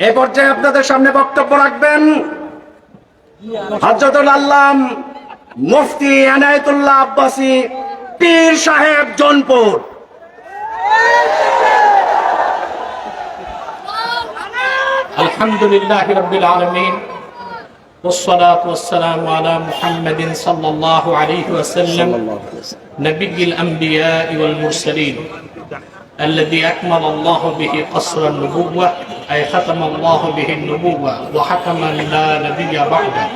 এ পর্যায়ে আপনাদের সামনে বক্তব্য রাখবেন হজরতুল আল্লাম মুফতি এনায়তুল্লাহ আব্বাসী পীর সাহেব জনপুর الحمد لله رب العالمين والصلاة والسلام على محمد صلى الله عليه وسلم نبي الأنبياء والمرسلين الذي أكمل الله به قصر النبوة أي ختم الله به النبوة وحكم لا نبي بعده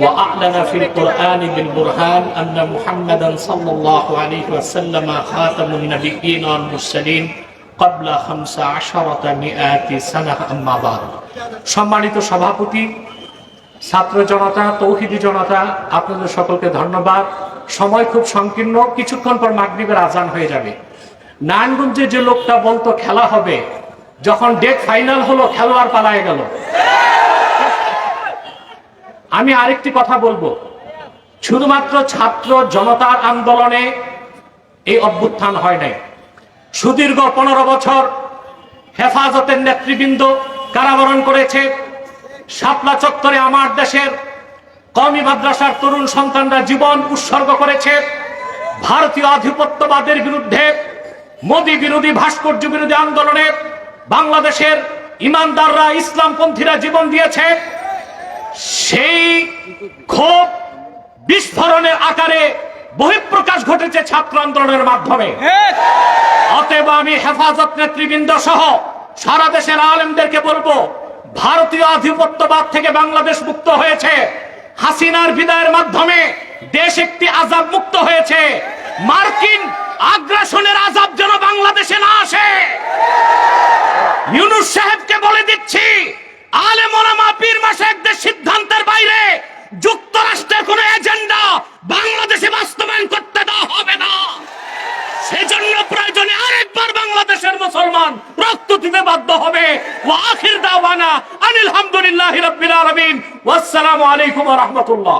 وأعلن في القرآن بالبرهان أن محمدا صلى الله عليه وسلم خاتم النبيين والمرسلين قبل خمس عشرة مئات سنة أما بعد সম্মানিত সভাপতি ছাত্র জনতা তৌহিদি জনতা আপনাদের সকলকে ধন্যবাদ সময় খুব সংকীর্ণ কিছুক্ষণ পর মাগরিবের আজান হয়ে যাবে নারায়ণগঞ্জে যে লোকটা বলতো খেলা হবে, যখন ডেট ফাইনাল হলো, খেলোয়াড় পালায় গেল। আমি আরেকটি কথা বলব। শুধুমাত্র ছাত্র জনতার আন্দোলনে এই অভ্যুত্থান হয় নাই। সুদীর্ঘ পনেরো বছর হেফাজতের নেতৃবৃন্দ কারাবরণ করেছে। শাপলা চত্বরে আমার দেশের কমি মাদ্রাসার তরুণ সন্তানরা জীবন উৎসর্গ করেছে। ভারতীয় আধিপত্যবাদের বিরুদ্ধে মোদী বিরোধী ভাস্কর্য বিরোধী আন্দোলনে বাংলাদেশের ইমানদাররা ইসলামপন্থীরা জীবন দিয়েছে। সেই ক্ষোভ বিস্ফোরণের আকারে বহিঃপ্রকাশ ঘটেছে ছাত্র আন্দোলনের মাধ্যমে। অতএব আমি হেফাজত নেতৃবৃন্দ সহ সারা দেশের আলেমদেরকে বলব, ভারতীয় আধিপত্যবাদ থেকে বাংলাদেশ মুক্ত হয়েছে। হাসিনার বিদায়ের মাধ্যমে দেশ একটি আজাব মুক্ত হয়েছে। মার্কিন আগ্রাসনের আজাব যেন বাংলাদেশে না আসে। ইউনুস সাহেবকে বলে দিচ্ছি, আলে মোলামা পীর মাসায়েকদের সিদ্ধান্তের বাইরে যুক্তরাষ্ট্রের কোন এজেন্ডা বাংলাদেশে বাস্তবায়ন করতে দেওয়া হবে না। সেজন্য প্রয়োজনে আরেকবার বাংলাদেশের মুসলমান রক্ত দিতে বাধ্য হবে। ওয়া আখির দাওয়ানা আনিল হামদুলিল্লাহি রাব্বিল আলামিন। ওয়াসসালামু আলাইকুম রাহমাতুল্লাহ।